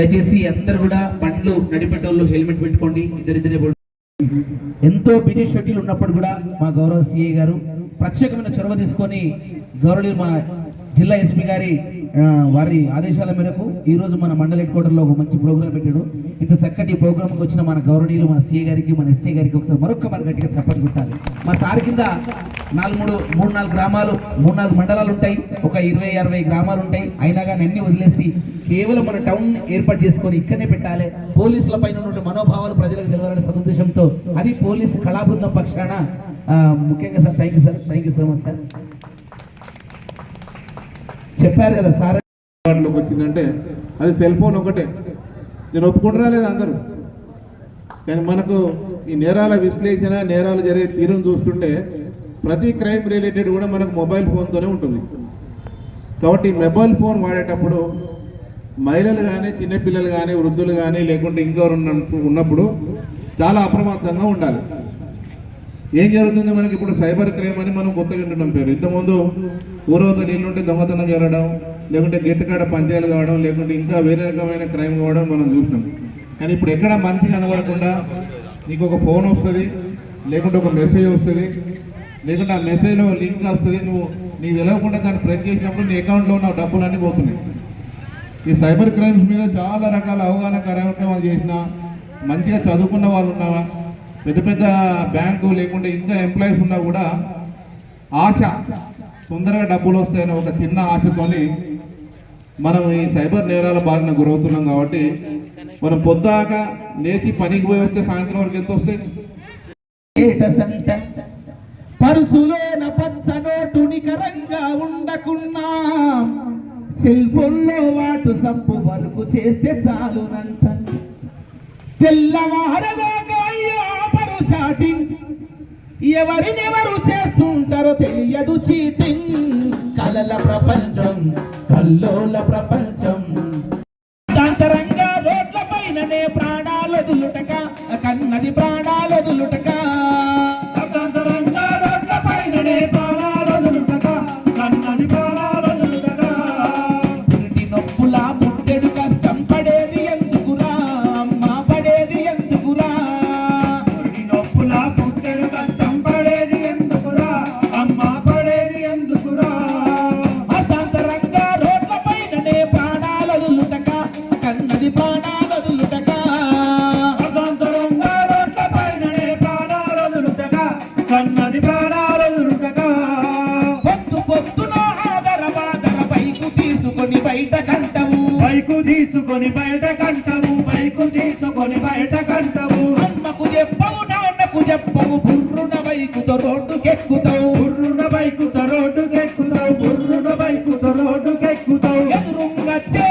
దయచేసి అందరు కూడా బండ్లు నడిపేటోళ్ళు హెల్మెట్ పెట్టుకోండి ఇద్దరిద్దరే ఎంతో బిజీ షెడ్యూల్ ఉన్నప్పుడు కూడా మా గౌరవ సిఐ గారు ప్రత్యేకమైన చొరవ తీసుకొని గౌరవ మా జిల్లా ఎస్పీ గారి వారి ఆదేశాల మేరకు ఈరోజు మన మండల హెడ్ ఒక మంచి ప్రోగ్రాం పెట్టాడు. ఇంత చక్కటి ప్రోగ్రాంకి వచ్చిన మన గౌరవనీయులు మన సీఏ గారికి మన ఎస్సీ గారికి ఒకసారి మరొక మన గట్టిగా చప్పటి కొట్టాలి మా సార్ కింద నాలుగు మూడు మూడు నాలుగు గ్రామాలు మూడు నాలుగు మండలాలు ఉంటాయి. ఒక ఇరవై అరవై గ్రామాలు ఉంటాయి. అయినా కానీ అన్ని వదిలేసి కేవలం మన టౌన్ ఏర్పాటు చేసుకొని ఇక్కడనే పెట్టాలి. పోలీసుల పైన ఉన్నటువంటి మనోభావాలు ప్రజలకు తెలవాలనే సదుద్దేశంతో అది పోలీసు కళాబృందం పక్షాన ముఖ్యంగా sir thank you sir thank you so much sir చెప్పారు కదా సార్ అందుబాటులోకి వచ్చిందంటే అది సెల్ ఫోన్ ఒకటే. నేను ఒప్పుకుంటారా లేదా అందరూ? కానీ మనకు ఈ నేరాల విశ్లేషణ నేరాలు జరిగే తీరును చూస్తుంటే ప్రతి క్రైమ్ రిలేటెడ్ కూడా మనకు మొబైల్ ఫోన్తోనే ఉంటుంది. కాబట్టి మొబైల్ ఫోన్ వాడేటప్పుడు మహిళలు కానీ చిన్నపిల్లలు కానీ వృద్ధులు కానీ లేకుంటే ఇంకెవరు ఉన్నప్పుడు చాలా అప్రమత్తంగా ఉండాలి. ఏం జరుగుతుంది మనకి ఇప్పుడు సైబర్ క్రైమ్ అని మనం కొత్తగా వింటున్నాం పేరు. ఇంతకుముందు ఊరవత నీళ్ళుంటే దొంగతనం జరగడం లేకుంటే గెట్టుకాడ పంచాయలు కావడం లేకుంటే ఇంకా వేరే రకమైన క్రైమ్ కావడం మనం చూసినాం. కానీ ఇప్పుడు ఎక్కడ మనిషి కనబడకుండా నీకు ఒక ఫోన్ వస్తుంది లేకుంటే ఒక మెసేజ్ వస్తుంది లేకుంటే ఆ మెసేజ్లో లింక్ వస్తుంది నువ్వు నీకు తెలియకుండా దాన్ని ప్రెస్ చేసినప్పుడు నీ అకౌంట్లో ఉన్న డబ్బులన్నీ పోతున్నాయి. ఈ సైబర్ క్రైమ్స్ మీద చాలా రకాల అవగాహన కార్యక్రమాలు చేసిన మంచిగా చదువుకున్న వాళ్ళు ఉన్నావా పెద్ద పెద్ద బ్యాంకు లేకుంటే ఇంకా ఎంప్లాయీస్ ఉన్నా కూడా ఆశ తొందరగా డబ్బులు వస్తాయని ఒక చిన్న ఆశతోని మనం ఈ సైబర్ నేరాల బారిన గురవుతున్నాం కాబట్టి మనం పొద్దాక లేచి పనికి పోయి వస్తే సాయంత్రం వరకు ఎంత వస్తాయి? పరుసులోన పచ్చ నోటు నికరంగా ఉండకున్నా. సెల్ ఫోన్లో వాటు సంపు వరకు చేస్తే చాలునంట. తెల్లవారదాకా చాటింగ్ ఎవరినెవరు చేస్తుంటారో తెలియదు చీటింగ్. కలల ప్రపంచం కల్లోల ప్రపంచం. దాంతరంగా రోడ్ల పైననే ప్రాణాలు వదులుటక కన్నది ప్రాణ కన్నది ప్రాణాలదురుటగా పొత్తు పొత్తున ఆదర బాధన పైకు తీసుకొని బయట కంటము. పైకు తీసుకొని బయట కంటము. పైకు తీసుకొని బయట కంటము. అమ్మకు చెప్పవు నాన్నకు చెప్పవు బుర్రున బైకుతో రోడ్డుకెక్కుతావు. బుర్రున బైకుతో రోడ్డుకెక్కుతావు. బుర్రున బైకుతో రోడ్డుకెక్కుతావు. ఎదురుంగా చే